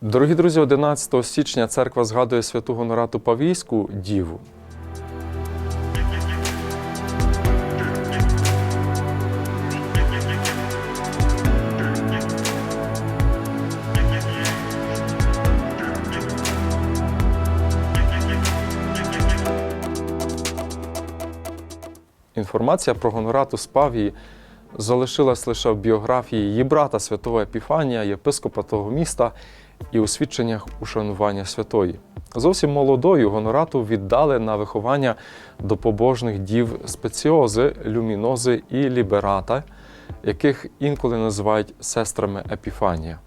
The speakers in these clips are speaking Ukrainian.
Дорогі друзі, 11 січня церква згадує святу Гонорату Павійську Діву. Інформація про Гонорату з Павії залишилась лише в біографії її брата святого Епіфанія, єпископа того міста, і у свідченнях ушанування святої. Зовсім молодою гонорату віддали на виховання до побожних дів спеціози, люмінози і ліберата, яких інколи називають сестрами Епіфанія.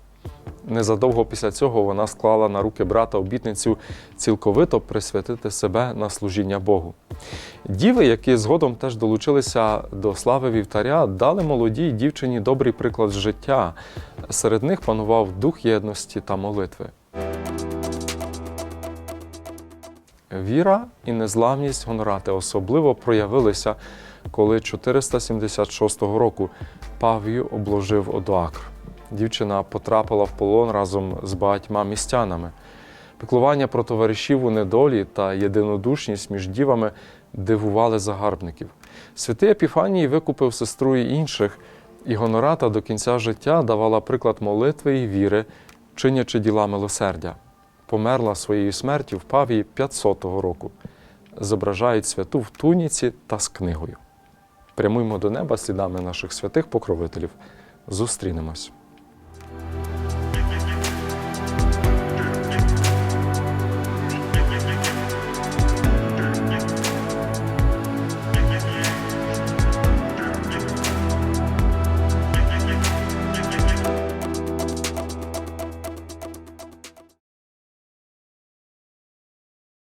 Незадовго після цього вона склала на руки брата обітницю цілковито присвятити себе на служіння Богу. Діви, які згодом теж долучилися до слави вівтаря, дали молодій дівчині добрий приклад життя. Серед них панував дух єдності та молитви. Віра і незламність Гонорати особливо проявилися, коли 476 року Павію обложив Одоакр. Дівчина потрапила в полон разом з багатьма містянами. Піклування про товаришів у недолі та єдинодушність між дівами дивували загарбників. Святий Епіфаній викупив сестру і інших, і Гонората до кінця життя давала приклад молитви і віри, чинячи діла милосердя. Померла своєю смертю в Павії 500-го року. Зображають святу в туніці та з книгою. Прямуємо до неба слідами наших святих покровителів. Зустрінемось.